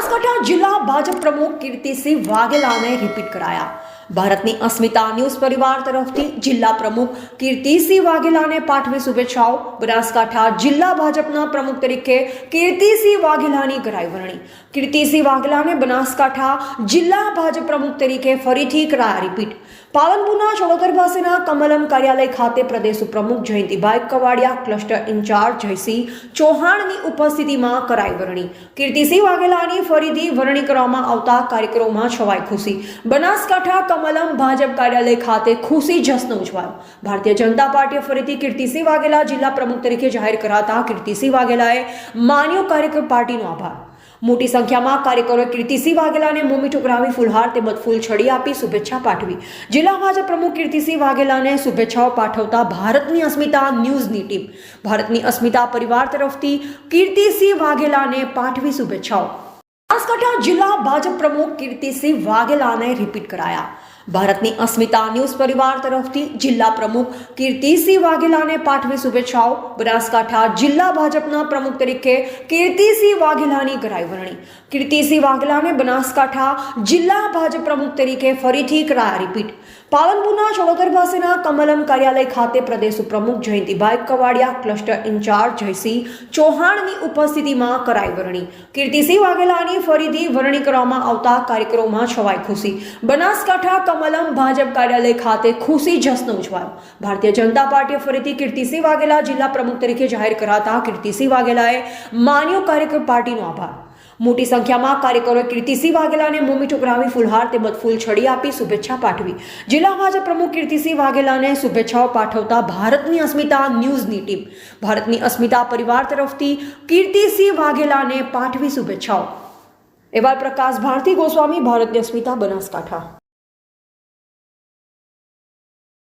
બનાસકાંઠા જિલ્લા ભાજપ પ્રમુખ કીર્તિસિંહ વાઘેલાને રિપીટ કરાયા. ભારતની અસ્મિતા ન્યૂઝ પરિવાર તરફથી જિલ્લા પ્રમુખ કીર્તિસિંહ વાઘેલાને પાઠવી શુભેચ્છાઓ. બનાસકાંઠા જિલ્લા ભાજપના પ્રમુખ તરીકે કીર્તિસિંહ વાઘેલાની કરાઈ વરણી. કીર્તિસિંહ વાઘેલાને બનાસકાંઠા જિલ્લા ભાજપ પ્રમુખ તરીકે ફરીથી કરાયા રિપીટ પાલનપુરના ચડોતર પાસેના કમલમ કાર્યાલય ખાતે પ્રદેશ પ્રમુખ જયંતિભાઈ કવાડિયા, ક્લસ્ટર ઇન્ચાર્જ જયસિંહ ચૌહાણની ઉપસ્થિતિમાં કરાઈ વરણી. કીર્તિસિંહ વાઘેલાની ફરીથી વરણી કરવામાં આવતા કાર્યક્રમોમાં છવાઈ ખુશી. બનાસકાંઠા કમલમ ભાજપ કાર્યાલય ખાતે ખુશી જશ્ન ઉજવાયો. ભારતીય જનતા પાર્ટીએ ફરીથી કીર્તિસિંહ વાઘેલા જિલ્લા પ્રમુખ તરીકે જાહેર કરાતા કીર્તિસિંહ વાઘેલાએ માન્યો કાર્યક્રમ પાર્ટીનો આભાર. મોટી સંખ્યામાં કાર્યકરોએ કીર્તિસિંહ વાઘેલાને મોમી ઠુકરાવી ફૂલહાર તેમજ ફૂલછડી આપી શુભેચ્છા પાઠવી. જિલ્લા ભાજપ પ્રમુખ કીર્તિસિંહ વાઘેલાને શુભેચ્છાઓ પાઠવતા ભારતની અસ્મિતા ન્યૂઝની ટીમ. ભારતની અસ્મિતા પરિવાર તરફથી કીર્તિસિંહ વાઘેલાને પાઠવી શુભેચ્છાઓ. બનાસકાંઠા જિલ્લા ભાજપ પ્રમુખ કીર્તિસિંહ વાઘેલાને રિપીટ કરાયા. ભારતની અસ્મિતા ન્યૂઝ પરિવાર તરફથી જિલ્લા પ્રમુખ કીર્તિસિંહ વાઘેલાને પાઠવી શુભેચ્છાઓ. બનાસકાંઠા જિલ્લા ભાજપના પ્રમુખ તરીકે કીર્તિસિંહ વાઘેલાની કરાઈ વરણી. કીર્તિસિંહ વાઘેલાને બનાસકાંઠા જિલ્લા ભાજપ પ્રમુખ તરીકે ફરીથી કરાયા રિપીટ. પાલનપુરના ચડોતર પાસેના કમલમ કાર્યાલય ખાતે પ્રદેશ પ્રમુખ જયંતિભાઈ કવાડિયા, ક્લસ્ટર ઇન્ચાર્જ જયસિંહ ચૌહાણની ઉપસ્થિતિમાં કરાઈ વરણી. કીર્તિસિંહ વાઘેલાની ફરીથી વરણી કરવામાં આવતા કાર્યક્રમોમાં છવાઈ ખુશી. બનાસકાંઠા કમલમ ભાજપ કાર્યાલય ખાતે ખુશી જશ્ન ઉજવાયો. ભારતીય જનતા પાર્ટીએ ફરીથી કીર્તિસિંહ વાઘેલા જિલ્લા પ્રમુખ તરીકે જાહેર કરાતા કીર્તિસિંહ વાઘેલાએ માન્યો કાર્યકર પાર્ટીનો આભાર. મોટી સંખ્યામાં કાર્યકરોએ કીર્તિસિંહ વાઘેલાને મોમી ઠુકરાવી ફૂલહાર તેમજ ફૂલ છડી આપી શુભેચ્છા પાઠવી. જિલ્લા ભાજપ પ્રમુખ કીર્તિસિંહ વાઘેલાને શુભેચ્છાઓ પાઠવતા ભારતની અસ્મિતા ન્યૂઝની ટીમ. ભારતની અસ્મિતા પરિવાર તરફથી કીર્તિસિંહ વાઘેલાને પાઠવી શુભેચ્છાઓ. એવા પ્રકાશ ભારતી ગોસ્વામી, ભારતની અસ્મિતા બનાસકાંઠા.